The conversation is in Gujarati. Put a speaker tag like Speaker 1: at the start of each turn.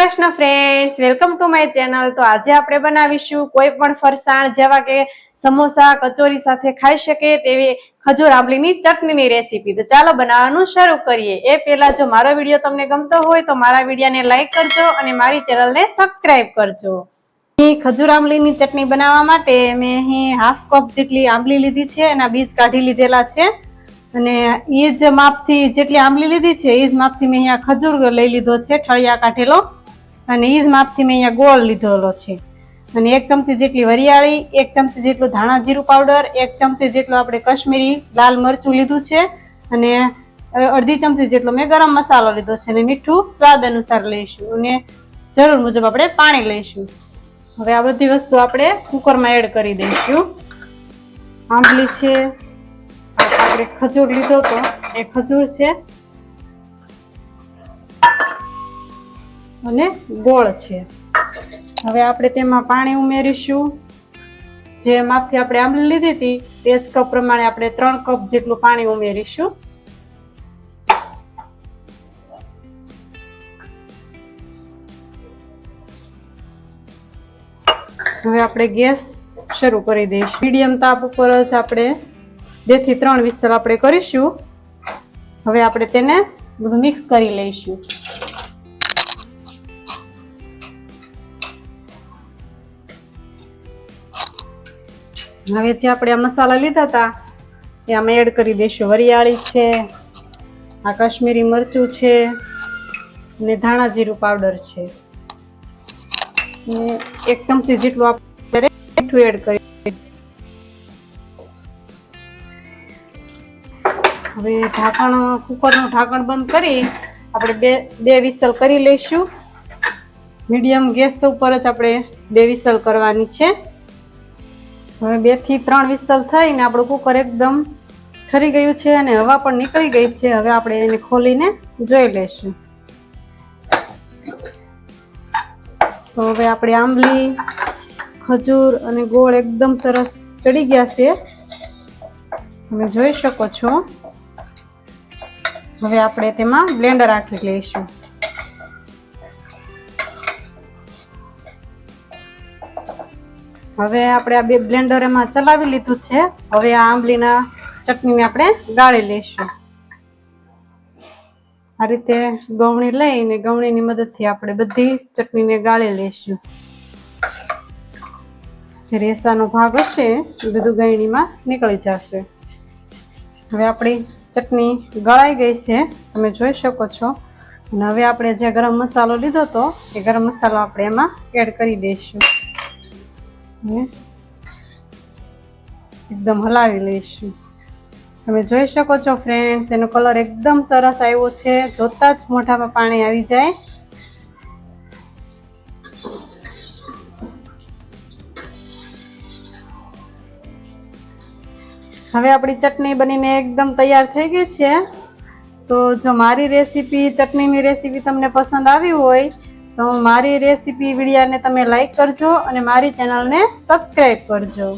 Speaker 1: Krishna friends welcome to my channel તો આજે આપણે બનાવીશું કોઈ પણ ફરસાણ જેવા કે સમોસા, કચોરી સાથે ખાઈ શકે તેવી ખજૂર આંબલીની ચટણીની રેસીપી તો ચાલો બનાવવાનું શરૂ કરીએ. એ પહેલા જો મારો વીડિયો તમને ગમતો હોય તો મારા વિડીયોને લાઈક કરજો અને મારી ચેનલને સબસ્ક્રાઈબ કરજો. ખજૂર આંબલીની ચટણી બનાવવા માટે મેં અહીં હાફ કપ જેટલી આંબલી લીધી છે એના બીજ કાઢી લીધેલા છે. અને એ જ માપથી જેટલી આંબલી લીધી છે, એ જ માપથી મેં અહીંયા ખજૂર લઈ લીધો છે, ઠળિયા કાઢેલો. અને એ જ માપથી મેં અહીંયા ગોળ લીધેલો છે. અને એક ચમચી જેટલી વરિયાળી, એક ચમચી જેટલું ધાણા જીરું પાવડર, એક ચમચી જેટલું આપણે કાશ્મીરી લાલ મરચું લીધું છે અને અડધી ચમચી જેટલો મેં ગરમ મસાલો લીધો છે અને મીઠું સ્વાદ અનુસાર લઈશું અને જરૂર મુજબ આપણે પાણી લઈશું. હવે આ બધી વસ્તુ આપણે કુકરમાં એડ કરી દઈશું. આંબલી છે, આપણે ખજૂર લીધો તો, એ ખજૂર છે. અને ગોળ છે. હવે આપણે તેમાં પાણી ઉમેરીશું. જે માપથી આપણે આંબલી લીધી હતી તે જ કપ પ્રમાણે આપણે ત્રણ કપ જેટલું પાણી ઉમેરીશું. હવે આપણે ગેસ શરૂ કરી દઈશું. મીડિયમ તાપ ઉપર જ આપણે બેથી ત્રણ વિસલ આપણે કરીશું. હવે આપણે તેને બધું મિક્સ કરી લઈશું. હવે જે આપણે આ મસાલા લીધા હતા, એ આમાં એડ કરી દઈશું. વરિયાળી છે, આ કાશ્મીરી મરચું છે, ને ધાણા જીરું પાવડર છે. ને એક ચમચી જેટલું આપણે મીઠું એડ કરી હવે ઢાંકણ, કુકરનું ઢાંકણ બંધ કરી આપણે બે બે વિસલ કરી લઈશું. મીડિયમ ગેસ ઉપર જ આપણે બે વિસલ કરવાની છે. હવે બેથી ત્રણ વિસલ થઈને આપણું કુકર એકદમ ઠરી ગયું છે અને હવા પણ નીકળી ગઈ છે. હવે આપણે એને ખોલીને જોઈ લઈશું. તો હવે આપણે આંબલી, ખજૂર અને ગોળ એકદમ સરસ ચડી ગયા છે. તમે જોઈ શકો છો. હવે આપણે તેમાં બ્લેન્ડર રાખી લઈશું. હવે આપણે આ બે બ્લેન્ડર એમાં ચલાવી લીધું છે. હવે આ આંબલીના ચટણીને આપણે ગાળી લઈશું. આ રીતે ગવણી લઈને ગવણીની મદદથી આપણે બધી ચટણીને ગાળી લઈશું. જે રેસાનો ભાગ હશે એ બધું ગળણીમાં નીકળી જશે. હવે આપણી ચટણી ગળાઈ ગઈ છે. તમે જોઈ શકો છો. અને હવે આપણે જે ગરમ મસાલો લીધો હતો, એ ગરમ મસાલો આપણે એમાં એડ કરી દઈશું. અને એકદમ હલાવી લઈશું. તમે જોઈ શકો છો ફ્રેન્ડ્સ એનો કલર એકદમ સરસ આવ્યો છે. જોતા જ મોઢામાં પાણી આવી જાય. હવે આપણી ચટણી બનીને એકદમ તૈયાર થઈ ગઈ છે. તો જો મારી રેસીપી ચટણીની રેસીપી તમને પસંદ આવી હોય તો મારી રેસીપી વિડીયાને તમે લાઈક કરજો અને મારી ચેનલને સબસ્ક્રાઈબ કરજો.